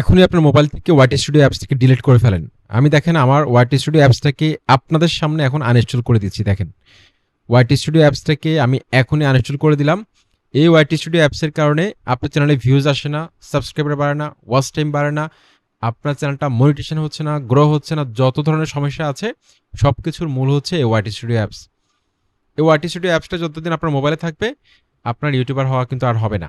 এখনই আপনার মোবাইল থেকে ওয়াইট স্টুডিও অ্যাপস থেকে ডিলিট করে ফেলেন। আমি দেখেন আমার ওয়াইটি স্টুডিও অ্যাপসটাকে আপনাদের সামনে এখন আনইনস্টল করে দিচ্ছি, দেখেন। ওয়াইটি স্টুডিও অ্যাপসটাকে আমি এখনই আনইনস্টল করে দিলাম। এই ওয়াইটি স্টুডিও অ্যাপসের কারণে আপনার চ্যানেলে ভিউজ আসে না সাবস্ক্রাইবার বাড়ে না ওয়াচ টাইম বাড়ে না, আপনার চ্যানেলটা মনিটেশন হচ্ছে না গ্রো হচ্ছে না, যত ধরনের সমস্যা আছে সব কিছুর মূল হচ্ছে এই ওয়াইটি স্টুডিও অ্যাপস এই ওয়াইটি স্টুডিও অ্যাপসটা যতদিন আপনার মোবাইলে থাকবে, আপনার ইউটিউবার হওয়া কিন্তু আর হবে না।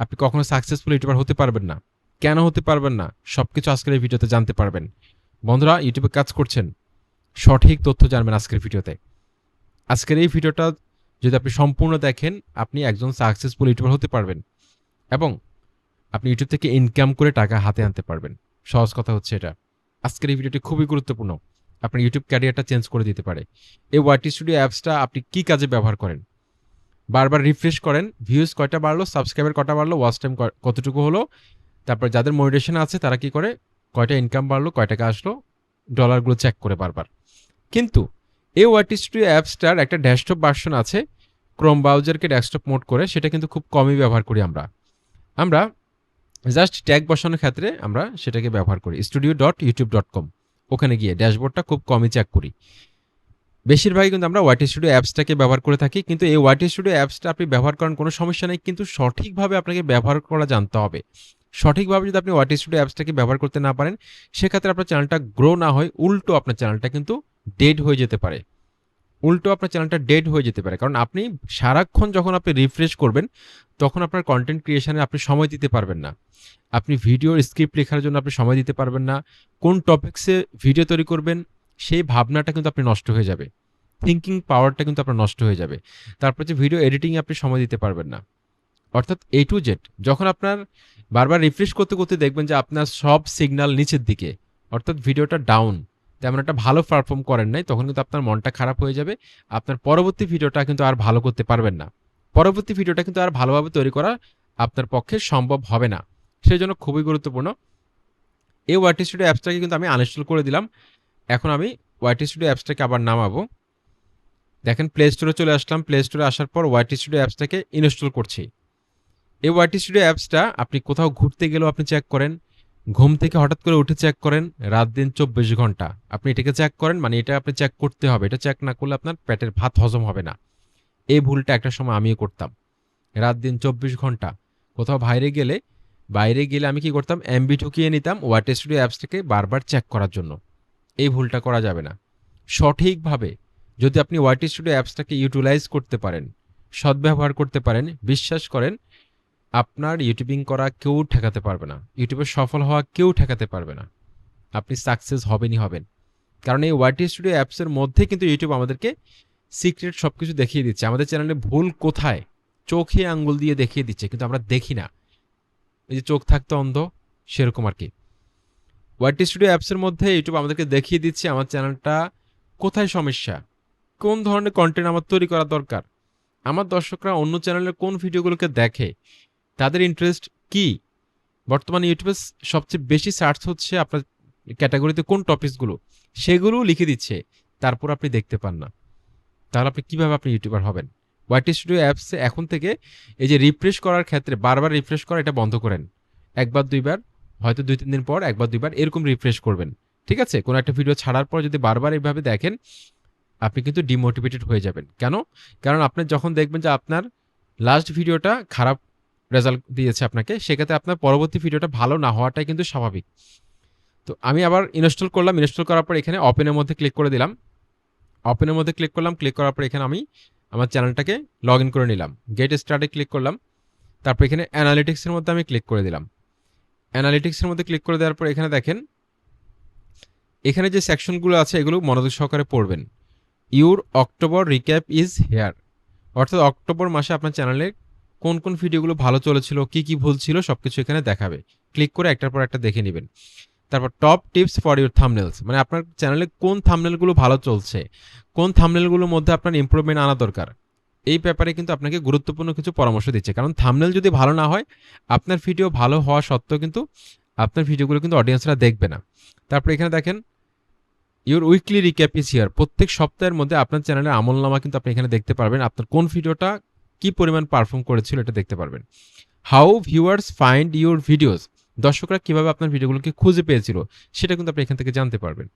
আপনি কখনো সাকসেসফুল ইউটিউবার হতে পারবেন না। কেন হতে পারবেন না? সব কিছু আজকের এই ভিডিওতে জানতে পারবেন। বন্ধুরা ইউটিউবে কাজ করছেন। সঠিক তথ্য জানবেন আজকের ভিডিওতে। আজকের এই ভিডিওটা যদি আপনি সম্পূর্ণ দেখেন, আপনি একজন সাকসেসফুল ইউটিউবার হতে পারবেন এবং আপনি ইউটিউব থেকে ইনকাম করে টাকা হাতে আনতে পারবেন। সহজ কথা হচ্ছে এটা। আজকের এই ভিডিওটি খুবই গুরুত্বপূর্ণ। আপনার ইউটিউব ক্যারিয়ারটা চেঞ্জ করে দিতে পারে। এই ওয়াইটি স্টুডিও অ্যাপসটা আপনি কী কাজে ব্যবহার করেন? বারবার রিফ্রেশ করেন ভিউজ কয়টা বাড়লো সাবস্ক্রাইবার কটা বাড়লো ওয়াচ টাইম কতটুকু হলো তারপর যাদের মোটিভেশন আছে, তারা কি করে? কয়টা ইনকাম বাড়লো, কয় টাকা আসলো ডলারগুলো চেক করে বারবার। কিন্তু এই ওয়াইটি স্টুডিও অ্যাপসটার একটা ডেস্কটপ ভার্সন আছে ক্রোম ব্রাউজারকে ডেস্কটপ মোড করে, সেটা কিন্তু খুব কমই ব্যবহার করি আমরা। আমরা জাস্ট ট্যাগ বসানোর ক্ষেত্রে আমরা সেটাকে ব্যবহার করি studio dot YouTube dot com ওখানে গিয়ে ড্যাশবোর্ডটা খুব কমই চেক করি। বেশিরভাগই কিন্তু আমরা ওয়াইটি স্টুডিও অ্যাপসটাকে ব্যবহার করে থাকি, কিন্তু এই ওয়াইটি স্টুডিও অ্যাপসটা আপনি ব্যবহার করেন কোনো সমস্যা নেই, কিন্তু সঠিকভাবে আপনাকে ব্যবহার করা জানতে হবে। সঠিকভাবে যদি আপনি ওয়াটি স্টুডিও অ্যাপসটাকে ব্যবহার করতে না পারেন, সেক্ষেত্রে আপনার চ্যানেলটা গ্রো না হয় উল্টো আপনার চ্যানেলটা কিন্তু ডেড হয়ে যেতে পারে। উল্টো আপনার চ্যানেলটা ডেড হয়ে যেতে পারে। কারণ আপনি সারাক্ষণ যখন আপনি রিফ্রেশ করবেন, তখন আপনার কন্টেন্ট ক্রিয়েশনে আপনি সময় দিতে পারবেন না। আপনি ভিডিওর স্ক্রিপ্ট লেখার জন্য আপনি সময় দিতে পারবেন না। কোন টপিক্সে ভিডিও তৈরি করবেন, সেই ভাবনাটা কিন্তু আপনি নষ্ট হয়ে যাবে। থিঙ্কিং পাওয়ারটা কিন্তু আপনার নষ্ট হয়ে যাবে। তারপর যে ভিডিও এডিটিংয়ে আপনি সময় দিতে পারবেন না। অর্থাৎ এ টু জেড যখন আপনার বারবার রিফ্রেশ করতে করতে দেখবেন যে আপনার সব সিগনাল নিচের দিকে। অর্থাৎ ভিডিওটা ডাউন তেমন একটা ভালো পারফর্ম করেন নাই, তখন কিন্তু আপনার মনটা খারাপ হয়ে যাবে। আপনার পরবর্তী ভিডিওটা কিন্তু আর ভালো করতে পারবেন না। পরবর্তী ভিডিওটা কিন্তু আর ভালোভাবে তৈরি করা আপনার পক্ষে সম্ভব হবে না। সেই জন্য খুবই গুরুত্বপূর্ণ। এই ওয়াইটি স্টুডিও অ্যাপসটাকে কিন্তু আমি আনইনস্টল করে দিলাম। এখন আমি ওয়াইটি স্টুডিও অ্যাপসটাকে আবার নামাবো। দেখেন প্লে স্টোরে চলে আসলাম। প্লে স্টোরে আসার পর ওয়াইটি স্টুডিও অ্যাপসটাকে ইনস্টল করছি। এই ওয়াইটি স্টুডিও অ্যাপসটা আপনি কোথাও ঘুরতে গেলেও আপনি চেক করেন, ঘুম থেকে হঠাৎ করে উঠে চেক করেন, রাত দিন চব্বিশ ঘণ্টা। আপনি এটাকে চেক করেন মানে এটা আপনি চেক করতে হবে। এটা চেক না করলে আপনার পেটের ভাত হজম হবে না। এই ভুলটা একটা সময় আমিও করতাম। রাত দিন চব্বিশ ঘণ্টা। কোথাও বাইরে গেলে বাইরে গেলে আমি কি করতাম? এমবি ঢুকিয়ে নিতাম ওয়াইটি স্টুডিও অ্যাপসটাকে বারবার চেক করার জন্য। এই ভুলটা করা যাবে না। সঠিকভাবে যদি আপনি ওয়াইটি স্টুডিও অ্যাপসটাকে ইউটিলাইজ করতে পারেন, সদ্ব্যবহার করতে পারেন, বিশ্বাস করেন আপনার ইউটিউবিং করা কেউ ঠেকাতে পারবে না। ইউটিউবে সফল হওয়া কেউ ঠেকাতে পারবে না। আপনি সাকসেস হবেনই হবেন। কারণ এই ওয়াইটি স্টুডিও অ্যাপসের মধ্যে কিন্তু ইউটিউব আমাদেরকে সিক্রেট সব কিছু দেখিয়ে দিচ্ছে। আমাদের চ্যানেলে ভুল কোথায়? চোখে আঙ্গুল দিয়ে দেখিয়ে দিচ্ছে, কিন্তু আমরা দেখি না। এই যে চোখ থাকতো অন্ধ, সেরকম আর কি। ওয়াইটি স্টুডিও অ্যাপসের মধ্যে ইউটিউব আমাদেরকে দেখিয়ে দিচ্ছে আমার চ্যানেলটা কোথায় সমস্যা? কোন ধরনের কন্টেন্ট আমার তৈরি করা দরকার? আমার দর্শকরা অন্য চ্যানেলের কোন ভিডিওগুলোকে দেখে? তাদের ইন্টারেস্ট কি? বর্তমানে ইউটিউবে সবচেয়ে বেশি সার্চ হচ্ছে আপনার ক্যাটাগরিতে কোন টপিকসগুলো সেগুলোও লিখে দিচ্ছে। তারপর আপনি দেখতে পান না। তাহলে আপনি কীভাবে আপনি ইউটিউবার হবেন? ওয়াইটি স্টুডিও অ্যাপসে এখন থেকে এই যে রিফ্রেশ করার ক্ষেত্রে বারবার রিফ্রেশ করা এটা বন্ধ করেন। একবার, দুইবার, হয়তো দুই, তিন দিন পর একবার, দুইবার এরকম রিফ্রেশ করবেন। ঠিক আছে? কোনো একটা ভিডিও ছাড়ার পর যদি বারবার এইভাবে দেখেন, আপনি কিন্তু ডিমোটিভেটেড হয়ে যাবেন। কেন? কারণ আপনি যখন দেখবেন যে আপনার লাস্ট ভিডিওটা খারাপ রেজাল্ট দিয়েছে আপনাকে, সেক্ষেত্রে আপনার পরবর্তী ভিডিওটা ভালো না হওয়াটাই কিন্তু স্বাভাবিক। তো আমি আবার ইনস্টল করলাম ইনস্টল করার পর এখানে ওপেনের মধ্যে ক্লিক করে দিলাম। ওপেনের মধ্যে ক্লিক করলাম ক্লিক করার পর এখানে আমি আমার চ্যানেলটাকে লগ ইন করে নিলাম। গেট স্টার্টে ক্লিক করলাম। তারপর এখানে অ্যানালিটিক্সের মধ্যে আমি ক্লিক করে দিলাম। অ্যানালিটিক্সের মধ্যে ক্লিক করে দেওয়ার পর এখানে দেখেন, এখানে যে সেকশনগুলো আছে এগুলো মনোযোগ সহকারে পড়বেন। Your October recap is here অর্থাৎ অক্টোবর মাসে আপনার চ্যানেলে কোন কোন ভিডিওগুলো ভালো চলেছিল, কি কি ভুল ছিল সব কিছু এখানে দেখাবে। ক্লিক করে একটার পর একটা দেখে নেবেন। তারপর top tips for your thumbnails মানে আপনার চ্যানেলে কোন থামনেলগুলো ভালো চলছে, কোন থামনেলগুলোর মধ্যে আপনার ইম্প্রুভমেন্ট আনা দরকার, এই ব্যাপারে কিন্তু আপনাকে গুরুত্বপূর্ণ কিছু পরামর্শ দিচ্ছে। কারণ থামনেল যদি ভালো না হয়, আপনার ভিডিও ভালো হওয়া সত্ত্বেও কিন্তু আপনার ভিডিওগুলো কিন্তু অডিয়েন্সরা দেখবে না। তারপর এখানে দেখেন your weekly recap is here প্রত্যেক সপ্তাহের মধ্যে আপনার চ্যানেলের আমলনামা কিন্তু আপনি এখানে দেখতে পারবেন। আপনার কোন ভিডিওটা কি পরিমাণ পারফর্ম করেছিল এটা দেখতে পারবেন। How viewers find your videos দর্শকরা কীভাবে আপনার ভিডিওগুলোকে খুঁজে পেয়েছিল, সেটা কিন্তু আপনি এখান থেকে জানতে পারবেন।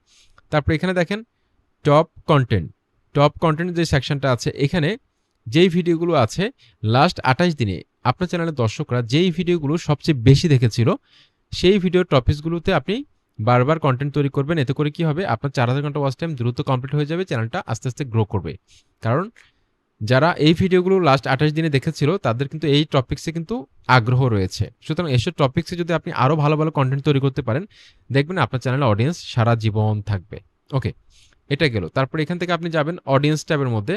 তারপর এখানে দেখেন টপ কন্টেন্ট টপ কন্টেন্ট যে সেকশনটা আছে, এখানে যেই ভিডিওগুলো আছে লাস্ট আঠাশ দিনে আপনার চ্যানেলের দর্শকরা যেই ভিডিওগুলো সবচেয়ে বেশি দেখেছিল, সেই ভিডিওর টপিকসগুলোতে আপনি বারবার কন্টেন্ট তৈরি করবেন। এতে করে কি হবে? আপনার চার হাজার ঘণ্টা ওয়াচ টাইম দ্রুত কমপ্লিট হয়ে যাবে চ্যানেলটা আস্তে আস্তে গ্রো করবে। কারণ যারা এই ভিডিওগুলো লাস্ট আঠাশ দিনে দেখেছিল, তাদের কিন্তু এই টপিক্সে কিন্তু আগ্রহ রয়েছে। সুতরাং এসব টপিক্সে যদি আপনি আরও ভালো ভালো কন্টেন্ট তৈরি করতে পারেন, দেখবেন আপনার চ্যানেলের অডিয়েন্স সারা জীবন থাকবে। ওকে এটা গেল। তারপর এখান থেকে আপনি যাবেন অডিয়েন্স ট্যাবের মধ্যে।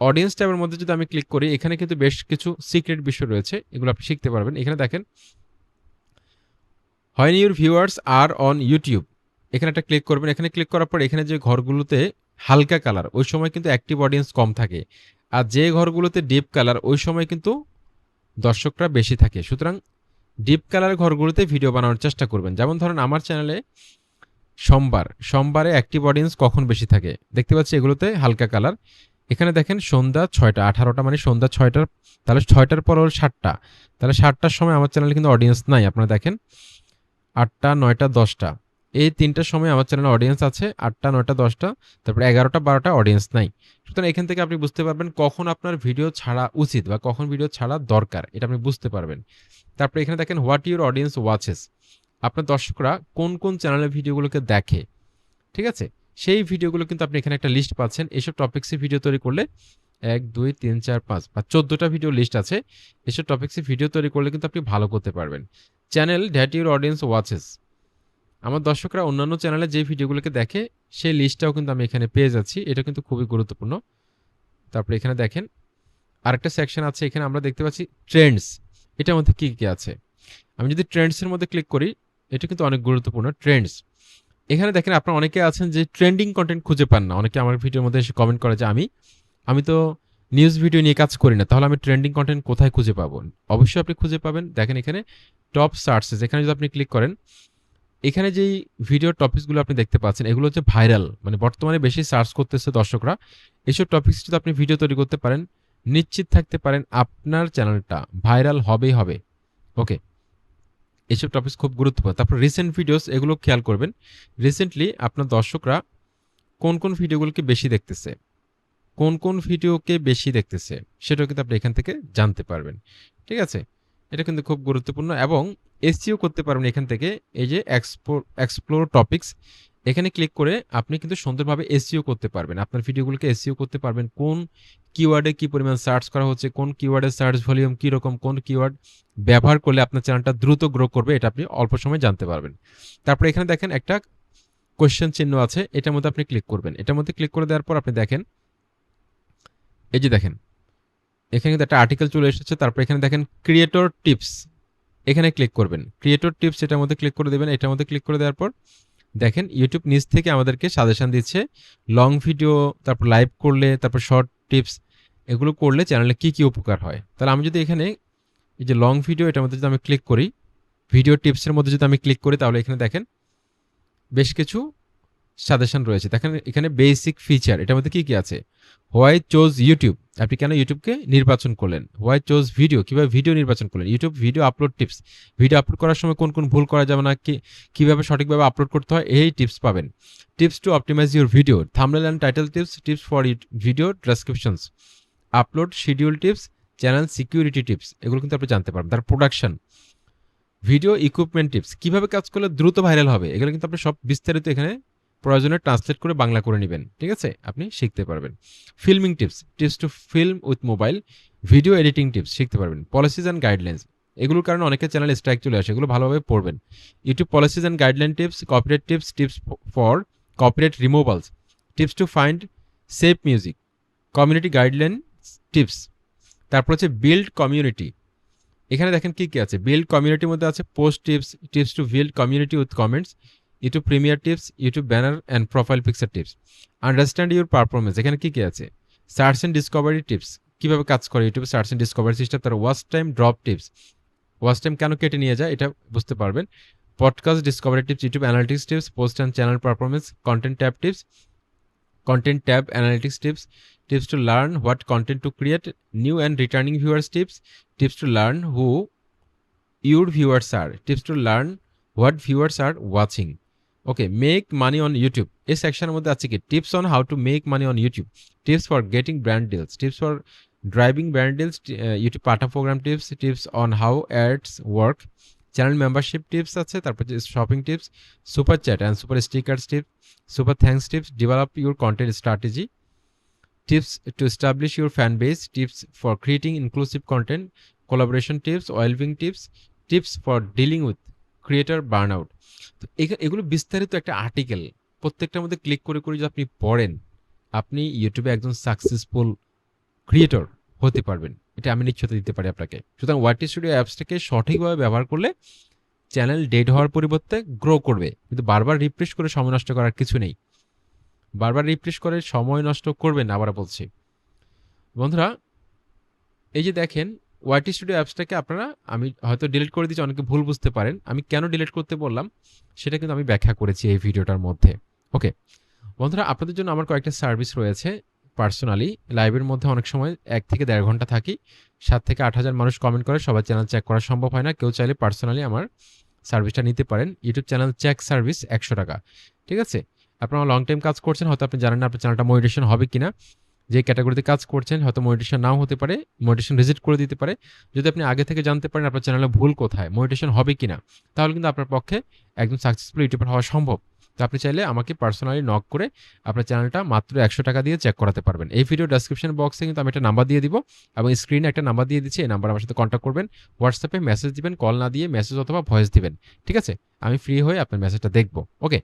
অডিয়েন্স ট্যাবের মধ্যে যদি আমি ক্লিক করি, এখানে কিন্তু বেশ কিছু সিক্রেট বিষয় রয়েছে, এগুলো আপনি শিখতে পারবেন। এখানে দেখেন হয় your viewers are on YouTube এখানে একটা ক্লিক করবেন। এখানে ক্লিক করার পর এখানে যে ঘরগুলোতে হালকা কালার ওই সময় কিন্তু অ্যাক্টিভ অডিয়েন্স কম থাকে। আর যে ঘরগুলোতে ডিপ কালার, ওই সময় কিন্তু দর্শকরা বেশি থাকে। সুতরাং ডিপ কালার ঘরগুলোতে ভিডিও বানানোর চেষ্টা করবেন। যেমন ধরেন আমার চ্যানেলে সোমবার, সোমবারে অ্যাক্টিভ অডিয়েন্স কখন বেশি থাকে? দেখতে পাচ্ছি এগুলোতে হালকা কালার। এখানে দেখেন সন্ধ্যা ছয়টা, আঠারোটা মানে সন্ধ্যা ছয়টার, তাহলে ছয়টার পর হল সাতটা। তাহলে সাতটার সময় আমার চ্যানেলে কিন্তু অডিয়েন্স নাই। আপনারা দেখেন আটটা, নয়টা, দশটা। এই তিনটার সময় আমার চ্যানেলে অডিয়েন্স আছে আটটা, নয়টা, দশটা, তারপরে এগারোটা, বারোটা অডিয়েন্স নাই। সুতরাং এখান থেকে আপনি বুঝতে পারবেন কখন আপনার ভিডিও ছাড়া উচিত বা কখন ভিডিও ছাড়া দরকার, এটা আপনি বুঝতে পারবেন। তারপরে এখানে দেখেন হোয়াট ইউর অডিয়েন্স ওয়াচেস আপনার দর্শকরা কোন কোন চ্যানেলের ভিডিওগুলোকে দেখে, ঠিক আছে? সেই ভিডিওগুলো কিন্তু আপনি এখানে একটা লিস্ট পাচ্ছেন। এইসব টপিক্সে ভিডিও তৈরি করলে এক, দুই, তিন, চার, পাঁচ বা চোদ্দোটা ভিডিও লিস্ট আছে। এসব টপিক্সে ভিডিও তৈরি করলে কিন্তু আপনি ভালো করতে পারবেন। Channel that your audience watches আমার দর্শকরা অন্যান্য চ্যানেলে যে ভিডিওগুলোকে দেখে, সেই লিস্টটাও কিন্তু আমি এখানে পেয়ে যাচ্ছি। এটা কিন্তু খুবই গুরুত্বপূর্ণ। তারপরে এখানে দেখেন, আরেকটা সেকশন আছে, এখানে আমরা দেখতে পাচ্ছি ট্রেন্ডস এটার মধ্যে কী কী আছে? আমি যদি ট্রেন্ডসের মধ্যে ক্লিক করি, এটা কিন্তু অনেক গুরুত্বপূর্ণ ট্রেন্ডস এখানে দেখেন, আপনার অনেকে আছেন যে ট্রেন্ডিং কন্টেন্ট খুঁজে পান না। অনেকে আমার ভিডিওর মধ্যে এসে কমেন্ট করে যে, আমি আমি তো নিউজ ভিডিও নিয়ে কাজ করি না, তাহলে আমি ট্রেন্ডিং কন্টেন্ট কোথায় খুঁজে পাবো? অবশ্যই আপনি খুঁজে পাবেন। দেখেন এখানে টপ সার্চেস এখানে যদি আপনি ক্লিক করেন এখানে যেই ভিডিও টপিকসগুলো আপনি দেখতে পাচ্ছেন, এগুলো হচ্ছে ভাইরাল মানে বর্তমানে বেশি সার্চ করতেছে দর্শকরা। এইসব টপিক্স যদি আপনি ভিডিও তৈরি করতে পারেন, নিশ্চিত থাকতে পারেন আপনার চ্যানেলটা ভাইরাল হবেই হবে। ওকে এইসব টপিক খুব গুরুত্বপূর্ণ। তারপর রিসেন্ট ভিডিওস এগুলো খেয়াল করবেন। রিসেন্টলি আপনার দর্শকরা কোন কোন ভিডিওগুলোকে বেশি দেখতেছে? কোন কোন ভিডিওকে বেশি দেখতেছে? সেটাও কিন্তু আপনি এখান থেকে জানতে পারবেন। ঠিক আছে? এটা কিন্তু খুব গুরুত্বপূর্ণ এবং এসিও করতে পারবেন এখান থেকে। এই যে এক্সপ্লোর এক্সপ্লোর টপিক্স এখানে ক্লিক করে আপনি কিন্তু সুন্দরভাবে এসিও করতে পারবেন। আপনার ভিডিওগুলোকে এসিও করতে পারবেন। কোন কিওয়ার্ডে কি পরিমাণ সার্চ করা হচ্ছে, কোন কিওয়ার্ডের সার্চ ভলিউম কীরকম কোন কিওয়ার্ড ব্যবহার করলে আপনার চ্যানেলটা দ্রুত গ্রো করবে, এটা আপনি অল্প সময় জানতে পারবেন। তারপরে এখানে দেখেন একটা কোয়েশ্চেন চিহ্ন আছে, এটার মধ্যে আপনি ক্লিক করবেন। এটার মধ্যে ক্লিক করে দেওয়ার পর আপনি দেখেন, এই যে দেখেন, এখানে কিন্তু একটা আর্টিকেল চলে এসেছে। তারপর এখানে দেখেন ক্রিয়েটর টিপস এখানে ক্লিক করবেন। ক্রিয়েটর টিপস এটার মধ্যে ক্লিক করে দেবেন, এটার মধ্যে ক্লিক করে দেওয়ার পর দেখেন ইউটিউব নিচ থেকে আমাদেরকে সাজেশন দিচ্ছে লং ভিডিও তারপর লাইভ করলে, তারপর শর্ট টিপস এগুলো করলে চ্যানেলে কী কী উপকার হয়। তাহলে আমি যদি এখানে এই যে লং ভিডিও এটার মধ্যে যদি আমি ক্লিক করি ভিডিও টিপসের মধ্যে যদি আমি ক্লিক করি, তাহলে এখানে দেখেন বেশ কিছু সাজেশন রয়েছে। দেখেন এখানে বেসিক ফিচার এটার মধ্যে কী কী আছে? হোয়াই চোজ ইউটিউব আপনি কেন ইউটিউবকে নির্বাচন করলেন? হোয়াই চোজ ভিডিও কীভাবে ভিডিও নির্বাচন করলেন? YouTube video upload tips video upload করার সময় কোন কোন ভুল করা যাবে না, কি, কীভাবে সঠিকভাবে আপলোড করতে হয়, এই টিপস পাবেন। Tips to optimize your video thumbnail and title tips tips for video transcriptions upload schedule tips channel security tips এগুলো কিন্তু আপনি জানতে পারবেন। তার প্রোডাকশন ভিডিও ইকুইপমেন্ট টিপস কীভাবে কাজ করলে দ্রুত ভাইরাল হবে, এগুলো কিন্তু আপনি সব বিস্তারিত এখানে প্রয়োজনে ট্রান্সলেট করে বাংলা করে নেবেন, ঠিক আছে? আপনি শিখতে পারবেন। Filming tips tips to film with mobile video editing tips শিখতে পারবেন। পলিসিস অ্যান্ড গাইডলাইন্স এগুলোর কারণে অনেকের চ্যানেল স্ট্রাইক চলে আসে, এগুলো ভালোভাবে পড়বেন। YouTube policies and guideline tips copyright tips tips for copyright removals tips to find safe music community guideline tips তারপর হচ্ছে বিল্ড কমিউনিটি এখানে দেখেন কী কী আছে? বিল্ড কমিউনিটির মধ্যে আছে post tips tips to build community with comments YouTube premiere tips YouTube banner and profile picture tips understand your performance এখানে কী কী আছে? সার্চ অ্যান্ড ডিসকভারি টিপস কীভাবে কাজ করে ইউটিউবে সার্চ অ্যান্ড ডিসকভারি সিস্টেম তার watch time drop tips watch time কেন কেটে নিয়ে যায়? এটা বুঝতে পারবেন। Podcast discovery tips YouTube analytics tips post and channel performance content tab tips content tab analytics tips tips to learn what content to create, new and returning viewers tips tips to learn who your viewers are, tips to learn what viewers are watching okay make money on YouTube এই সেকশনের মধ্যে আছে কি? Tips on how to make money on YouTube tips for getting brand deals tips for driving brand deals YouTube partner program tips tips on how ads work channel membership tips আছে, তারপর shopping tips super chat and super stickers tips super thanks tips develop your content strategy tips to establish your fan base, tips for creating inclusive content, collaboration tips oilving tips tips for dealing with creator burnout. তো এগা- এগুলো বিস্তারিত একটা article প্রত্যেকটার মধ্যে click করে করে যদি আপনি পড়েন, আপনি ইউটিউবে একজন সাকসেসফুল ক্রিয়েটর হতে পারবেন। এটা আমি নিশ্চয়তা দিতে পারি আপনাকে। সুতরাং ওয়াটি স্টুডিও অ্যাপসটাকে সঠিকভাবে ব্যবহার করলে চ্যানেল ডেড হওয়ার পরিবর্তে গ্রো করবে। কিন্তু বারবার রিফ্রেশ করে সময় নষ্ট করার কিছু নেই। বারবার রিফ্রেশ করে সময় নষ্ট করবেন আবার বলছি। বন্ধুরা, এই যে দেখেন ওয়াইটি স্টুডিও অ্যাপসটাকে আপনারা, আমি হয়তো ডিলিট করে দিচ্ছি অনেকে ভুল বুঝতে পারেন। আমি কেন ডিলিট করতে বললাম? সেটা কিন্তু আমি ব্যাখ্যা করেছি এই ভিডিওটার মধ্যে। ওকে, বন্ধুরা, আপনাদের জন্য আমার কয়েকটা সার্ভিস রয়েছে পার্সোনালি। লাইভের মধ্যে অনেক সময় এক থেকে দেড় ঘণ্টা থাকি। সাত থেকে আট হাজার মানুষ কমেন্ট করে, সবার চ্যানেল চেক করা সম্ভব হয় না। কেউ চাইলে পার্সোনালি আমার সার্ভিসটা নিতে পারেন। ইউটিউব চ্যানেল চেক সার্ভিস একশো টাকা। ঠিক আছে? আপনারা লং টাইম কাজ করছেন, হয়তো আপনি জানেন না আপনার চ্যানেলটা মনিটেশন হবে কিনা। যে ক্যাটাগরিতে কাজ করছেন, হয়তো মনিটেশন নাও হতে পারে মনিটেশন রিজিট করে দিতে পারে। যদি আপনি আগে থেকে জানতে পারেন আপনার চ্যানেলে ভুল কোথায় মনিটেশন হবে কি না তাহলে কিন্তু আপনার পক্ষে একদম সাকসেসফুল ইউটিউবার হওয়া সম্ভব। তো আপনি চাইলে আমাকে পার্সোনালি নক করে আপনার চ্যানেলটা মাত্র একশো টাকা দিয়ে চেক করাতে পারবেন। এই ভিডিও ডেসক্রিপশন বক্সে কিন্তু আমি একটা নাম্বার দিয়ে দিব এবং স্ক্রিনে একটা নাম্বার দিয়ে দিচ্ছি, এই নাম্বার আমার সাথে কন্ট্যাক্ট করবেন। হোয়াটসঅ্যাপে মেসেজ দিবেন কল না দিয়ে মেসেজ অথবা ভয়েস দিবেন। ঠিক আছে? আমি ফ্রি হয়ে আপনার মেসেজটা দেখব। ওকে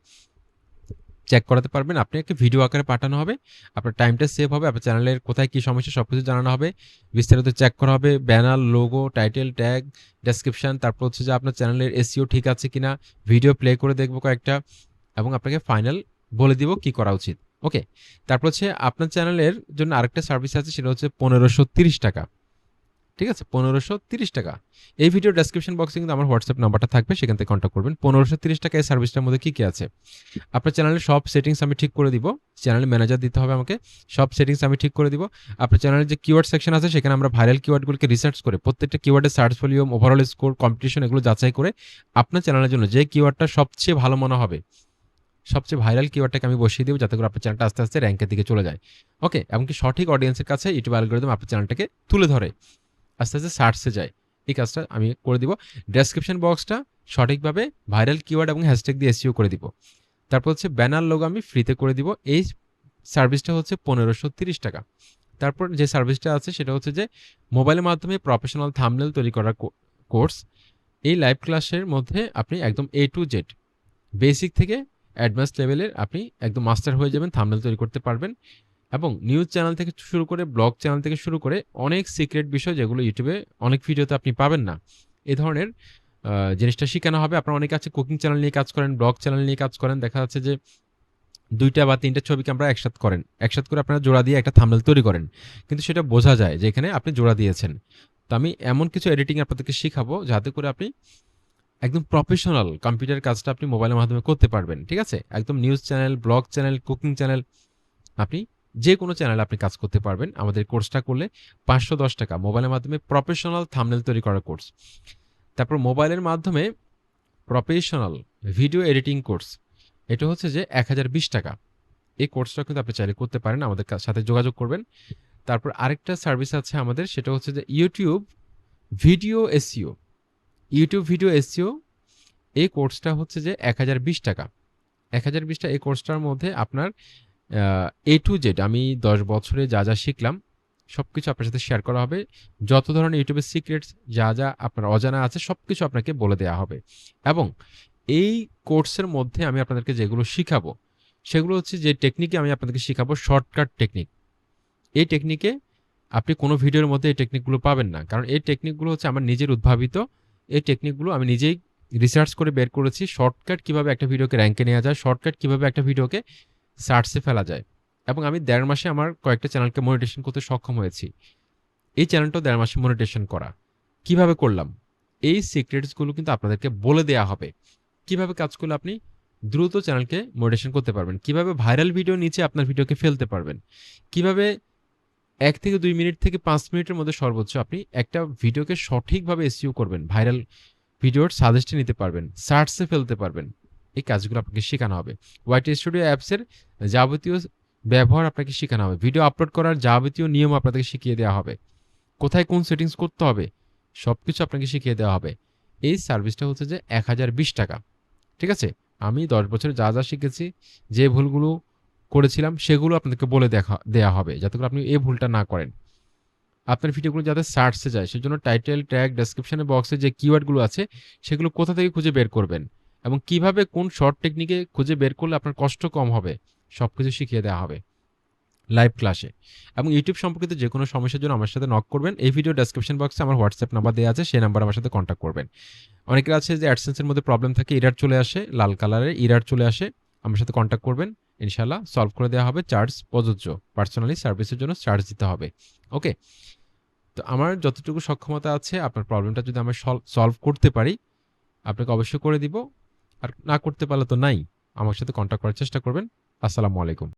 চেক করাতে পারবেন। আপনি একটা ভিডিও আকারে পাঠানো হবে। আপনার টাইমটা সেভ হবে। আপনার চ্যানেলের কোথায় কী সমস্যা সব কিছু জানানো হবে। বিস্তারিত চেক করা হবে। Banner logo title tag description তারপর হচ্ছে যে আপনার চ্যানেলের এসিও ঠিক আছে কিনা ভিডিও প্লে করে দেখব কয়েকটা এবং আপনাকে ফাইনাল বলে দিব কি করা উচিত। ওকে তারপর হচ্ছে আপনার চ্যানেলের জন্য আরেকটা সার্ভিস আছে, সেটা হচ্ছে পনেরোশো টাকা। ঠিক আছে? পনেরোশো তিরিশ টাকা। এই ভিডিও ডেসক্রিপশন বক্সে কিন্তু আমার হোয়াটসঅ্যাপ নাম্বারটা থাকবে, সেখান থেকে কন্ট্যাক্ট করবেন। পনেরোশো তিরিশ টাকা এই সার্ভিসটার মধ্যে কী কী আছে? আপনার চ্যানেলের সব সেটিংস আমি ঠিক করে দিব। চ্যানেল ম্যানেজার দিতে হবে আমাকে। সব সেটিংস আমি ঠিক করে দিব। আপনার চ্যানেলের যে কিওয়ার্ড সেকশন আছে, সেখানে আমরা ভাইরাল কিওয়ার্ডগুলোকে রিসার্চ করে, প্রত্যেকটা কিওয়ার্ডের search volume overall score competition এগুলো যাচাই করে আপনার চ্যানেলের জন্য যে কিওয়ার্ডটা সবচেয়ে ভালো মনে হবে, সবচেয়ে ভাইরাল কিওয়ার্ডটাকে আমি বসিয়ে দিব, যাতে করে আপনার চ্যানেলটা আস্তে আস্তে র্যাঙ্কের দিকে চলে যায়। ওকে এমনকি সঠিক অডিয়েন্সের কাছে ইউটিউব অ্যালগোরিদম আপনার চ্যানেলটাকে তুলে ধরে। আস্তে আস্তে সার্চে যায় এই কাজটা আমি করে দিব। ডেসক্রিপশন বক্সটা সঠিকভাবে ভাইরাল কিওয়ার্ড এবং হ্যাশট্যাগ দিয়ে এসিও করে দিব। তারপর হচ্ছে ব্যানার লোগো আমি ফ্রিতে করে দিব। এই সার্ভিসটা হচ্ছে পনেরোশো তিরিশ টাকা। তারপর যে সার্ভিসটা আছে সেটা হচ্ছে যে মোবাইলের মাধ্যমে প্রফেশনাল থামনেল তৈরি করার কোর্স এই লাইভ ক্লাসের মধ্যে আপনি একদম এ টু জেড বেসিক থেকে অ্যাডভান্স লেভেলের আপনি একদম মাস্টার হয়ে যাবেন থামনেল তৈরি করতে পারবেন। এবং নিউজ চ্যানেল থেকে শুরু করে ব্লগ চ্যানেল থেকে শুরু করে অনেক সিক্রেট বিষয় যেগুলো ইউটিউবে অনেক ভিডিওতে আপনি পাবেন না। এ ধরনের জিনিসটা শেখানো হবে। আপনার অনেকে আছে কুকিং চ্যানেল নিয়ে কাজ করেন ব্লগ চ্যানেল নিয়ে কাজ করেন। দেখা যাচ্ছে যে দুইটা বা তিনটা ছবিকে আমরা একসাথ করেন। একসাথ করে আপনারা জোড়া দিয়ে একটা থামনেল তৈরি করেন। কিন্তু সেটা বোঝা যায় যে এখানে আপনি জোড়া দিয়েছেন। তো আমি এমন কিছু এডিটিং আপনাদেরকে শেখাবো যাতে করে আপনি একদম প্রফেশনাল কম্পিউটার কাজটা আপনি মোবাইলের মাধ্যমে করতে পারবেন। ঠিক আছে? একদম news channel blog channel cooking channel আপনি যে কোনো চ্যানেলে আপনি কাজ করতে পারবেন। আমাদের কোর্সটা করলে পাঁচশো দশ টাকা। মোবাইলের মাধ্যমে প্রফেশনাল থামনেল তৈরি করার কোর্স তারপর মোবাইলের মাধ্যমে প্রফেশনাল ভিডিও এডিটিং কোর্স এটা হচ্ছে যে এক হাজার বিশ টাকা। এই কোর্সটা কিন্তু আপনি চাইলে করতে পারেন। আমাদের সাথে যোগাযোগ করবেন। তারপর আরেকটা সার্ভিস আছে আমাদের। সেটা হচ্ছে যে YouTube video SEO YouTube video SEO এই কোর্সটা হচ্ছে যে এক হাজার বিশ টাকা। এক হাজার বিশটা এই কোর্সটার মধ্যে আপনার এ টু জেড আমি দশ বছরে যা যা শিখলাম সব কিছু আপনার সাথে শেয়ার করা হবে। যত ধরনের ইউটিউবের সিক্রেটস যা যা আপনার অজানা আছে সব কিছু আপনাকে বলে দেওয়া হবে। এবং এই কোর্সের মধ্যে আমি আপনাদেরকে যেগুলো শিখাবো, সেগুলো হচ্ছে যে টেকনিকে আমি আপনাদেরকে শিখাবো শর্টকাট টেকনিক এই টেকনিকে আপনি কোনো ভিডিওর মধ্যে এই টেকনিকগুলো পাবেন না। কারণ এই টেকনিকগুলো হচ্ছে আমার নিজের উদ্ভাবিত। এই টেকনিকগুলো আমি নিজেই রিসার্চ করে বের করেছি। শর্টকাট কীভাবে একটা ভিডিওকে র্যাঙ্কে নেওয়া যায় শর্টকাট কীভাবে একটা ভিডিওকে সার্চে ফেলা যায়। এবং আমি দেড় মাসে আমার কয়েকটা চ্যানেলকে মনিটেশন করতে সক্ষম হয়েছি। এই চ্যানেলটাও দেড় মাসে মনিটেশন করা। কীভাবে করলাম? এই সিক্রেটসগুলো কিন্তু আপনাদেরকে বলে দেওয়া হবে। কীভাবে কাজ করলে আপনি দ্রুত চ্যানেলকে মনিটেশন করতে পারবেন? কীভাবে ভাইরাল ভিডিও নিচে আপনার ভিডিওকে ফেলতে পারবেন? কীভাবে এক থেকে দুই মিনিট থেকে পাঁচ মিনিটের মধ্যে সর্বোচ্চ আপনি একটা ভিডিওকে সঠিকভাবে এসিও করবেন? ভাইরাল ভিডিওর সাজেস্টে নিতে পারবেন, সার্চে ফেলতে পারবেন। এই কাজগুলো আপনাকে শেখানো হবে। ওয়াইটি স্টুডিও অ্যাপসের যাবতীয় ব্যবহার আপনাকে শেখানো হবে। ভিডিও আপলোড করার যাবতীয় নিয়ম আপনাদেরকে শিখিয়ে দেওয়া হবে। কোথায় কোন সেটিংস করতে হবে সব কিছু আপনাকে শিখিয়ে দেওয়া হবে। এই সার্ভিসটা হচ্ছে যে এক হাজার বিশ টাকা। ঠিক আছে? আমি দশ বছরে যা যা শিখেছি, যে ভুলগুলো করেছিলাম, সেগুলো আপনাদেরকে বলে দেখা দেওয়া হবে, যাতে করে আপনি এই ভুলটা না করেন। আপনার ভিডিওগুলো যাতে সার্চে যায়, সেজন্য টাইটেল ট্যাগ ডেসক্রিপশনের বক্সে যে কিওয়ার্ডগুলো আছে, সেগুলো কোথা থেকে খুঁজে বের করবেন? এবং কীভাবে কোন শর্ট টেকনিকে খুঁজে বের করলে আপনার কষ্ট কম হবে সব কিছু শিখিয়ে দেওয়া হবে লাইভ ক্লাসে এবং ইউটিউব সম্পর্কিত যে কোনো সমস্যার জন্য আমার সাথে নক করবেন, এই ভিডিও ডেসক্রিপশন বক্সে আমার হোয়াটসঅ্যাপ নাম্বার দেওয়া আছে, সেই নাম্বার আমার সাথে কন্ট্যাক্ট করবেন। অনেকের আছে যে অ্যাডসেন্সের মধ্যে প্রবলেম থাকে ইরার চলে আসে, লাল কালারের ইরার চলে আসে, আমার সাথে কন্ট্যাক্ট করবেন ইনশাল্লাহ সলভ করে দেওয়া হবে চার্জ প্রযোজ্য পার্সোনালি সার্ভিসের জন্য চার্জ দিতে হবে। ওকে তো আমার যতটুকু সক্ষমতা আছে, আপনার প্রবলেমটা যদি আমি সলভ করতে পারি, আপনাকে অবশ্যই করে দিব। আর না করতে পারলে তো নাই। আমার সাথে কন্ট্যাক্ট করার চেষ্টা করবেন। আসসালামু আলাইকুম।